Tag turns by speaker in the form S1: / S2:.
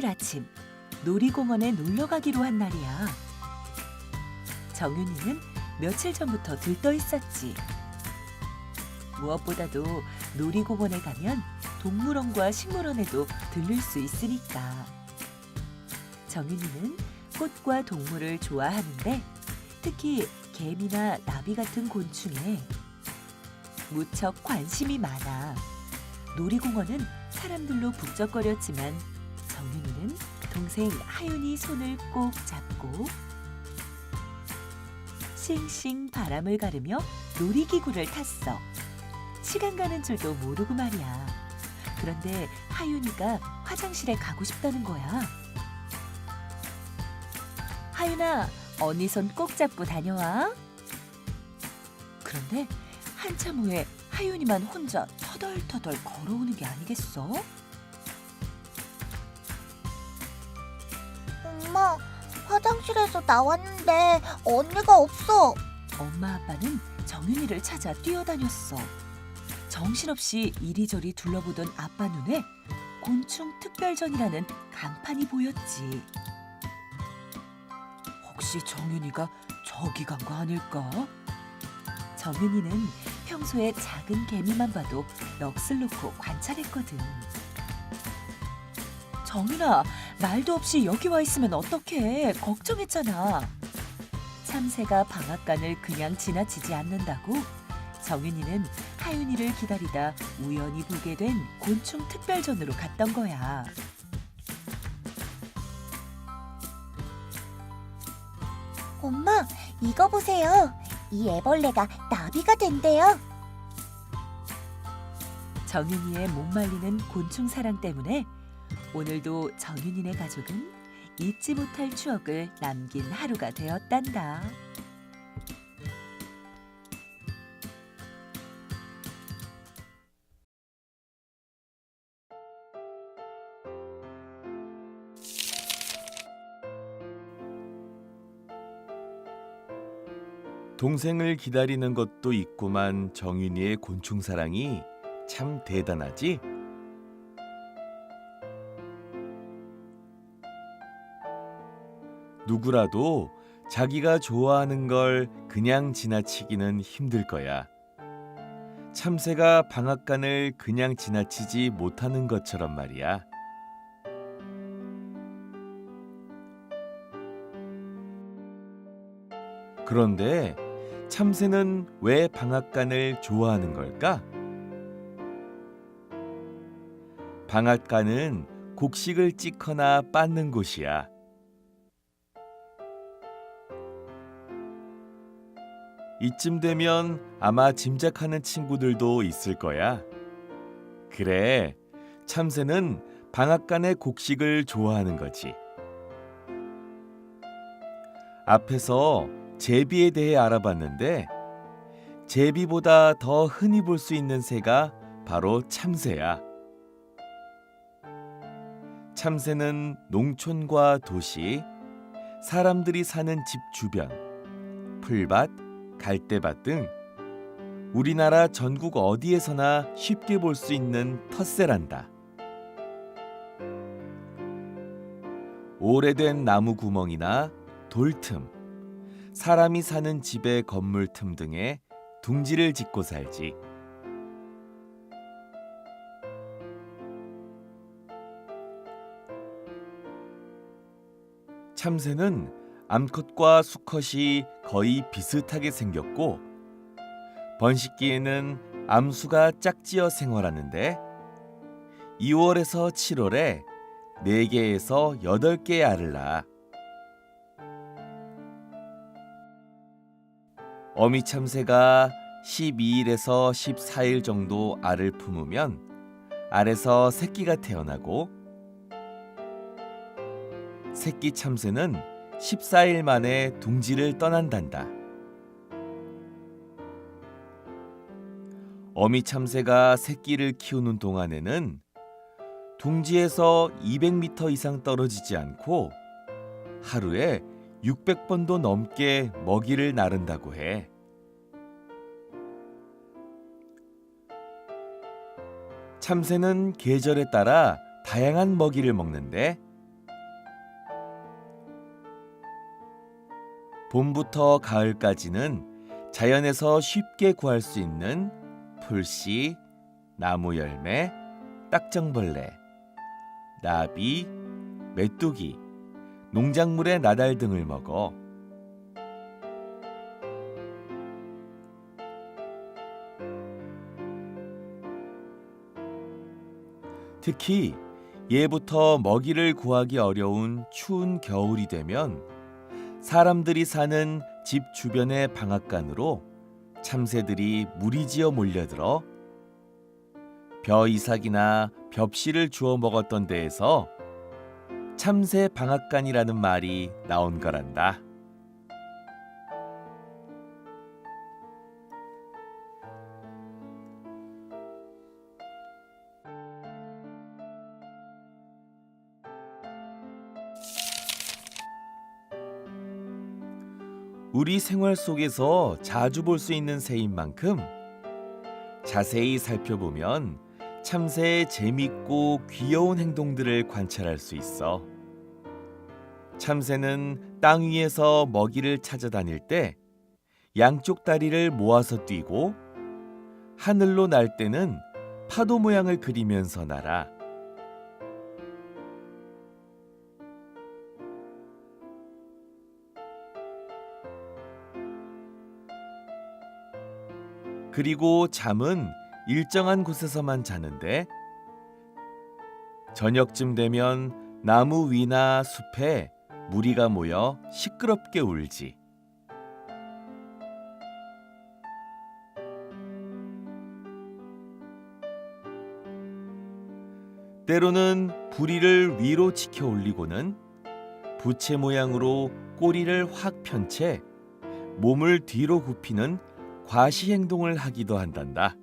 S1: 토요일 아침 놀이공원에 놀러 가기로 한 날이야. 정윤이는 며칠 전부터 들떠 있었지. 무엇보다도 놀이공원에 가면 동물원과 식물원에도 들를 수 있으니까. 정윤이는 꽃과 동물을 좋아하는데 특히 개미나 나비 같은 곤충에 무척 관심이 많아. 놀이공원은 사람들로 북적거렸지만 정윤이는 동생 하윤이 손을 꼭 잡고 싱싱 바람을 가르며 놀이기구를 탔어. 시간 가는 줄도 모르고 말이야. 그런데 하윤이가 화장실에 가고 싶다는 거야. 하윤아, 언니 손 꼭 잡고 다녀와. 그런데 한참 후에 하윤이만 혼자 터덜터덜 걸어오는 게 아니겠어?
S2: 엄마, 화장실에서 나왔는데 언니가 없어.
S1: 엄마 아빠는 정윤이를 찾아 뛰어다녔어. 정신없이 이리저리 둘러보던 아빠 눈에 곤충 특별전이라는 간판이 보였지. 혹시 정윤이가 저기 간 거 아닐까? 정윤이는 평소에 작은 개미만 봐도 넋을 놓고 관찰했거든. 정윤아, 말도 없이 여기 와 있으면 어떡해? 걱정했잖아. 참새가 방앗간을 그냥 지나치지 않는다고 정윤이는 하윤이를 기다리다 우연히 보게 된 곤충 특별전으로 갔던 거야.
S2: 엄마, 이거 보세요. 이 애벌레가 나비가 된대요.
S1: 정윤이의 못 말리는 곤충 사랑 때문에 오늘도 정윤이네 가족은 잊지 못할 추억을 남긴 하루가 되었단다.
S3: 동생을 기다리는 것도 있구만 정윤이의 곤충 사랑이 참 대단하지? 누구라도 자기가 좋아하는 걸 그냥 지나치기는 힘들 거야. 참새가 방앗간을 그냥 지나치지 못하는 것처럼 말이야. 그런데 참새는 왜 방앗간을 좋아하는 걸까? 방앗간은 곡식을 찢거나 빻는 곳이야. 이쯤 되면 아마 짐작하는 친구들도 있을 거야. 그래, 참새는 방앗간의 곡식을 좋아하는 거지. 앞에서 제비에 대해 알아봤는데 제비보다 더 흔히 볼 수 있는 새가 바로 참새야. 참새는 농촌과 도시, 사람들이 사는 집 주변, 풀밭, 갈대밭 등 우리나라 전국 어디에서나 쉽게 볼 수 있는 텃새란다. 오래된 나무 구멍이나 돌틈, 사람이 사는 집의 건물 틈 등에 둥지를 짓고 살지. 참새는 암컷과 수컷이 거의 비슷하게 생겼고 번식기에는 암수가 짝지어 생활하는데 2월에서 7월에 4개에서 8개의 알을 낳아 어미 참새가 12일에서 14일 정도 알을 품으면 알에서 새끼가 태어나고 새끼 참새는 14일 만에 둥지를 떠난단다. 어미 참새가 새끼를 키우는 동안에는 둥지에서 200m 이상 떨어지지 않고 하루에 600번도 넘게 먹이를 나른다고 해. 참새는 계절에 따라 다양한 먹이를 먹는데 봄부터 가을까지는 자연에서 쉽게 구할 수 있는 풀씨, 나무 열매, 딱정벌레, 나비, 메뚜기, 농작물의 나달 등을 먹어 특히 예부터 먹이를 구하기 어려운 추운 겨울이 되면 사람들이 사는 집 주변의 방앗간으로 참새들이 무리지어 몰려들어 벼 이삭이나 벽씨를 주워 먹었던 데에서 참새 방앗간이라는 말이 나온 거란다. 우리 생활 속에서 자주 볼 수 있는 새인 만큼 자세히 살펴보면 참새의 재밌고 귀여운 행동들을 관찰할 수 있어. 참새는 땅 위에서 먹이를 찾아다닐 때 양쪽 다리를 모아서 뛰고 하늘로 날 때는 파도 모양을 그리면서 날아. 그리고 잠은 일정한 곳에서만 자는데 저녁쯤 되면 나무 위나 숲에 무리가 모여 시끄럽게 울지. 때로는 부리를 위로 치켜 올리고는 부채 모양으로 꼬리를 확 편 채 몸을 뒤로 굽히는 과시 행동을 하기도 한단다.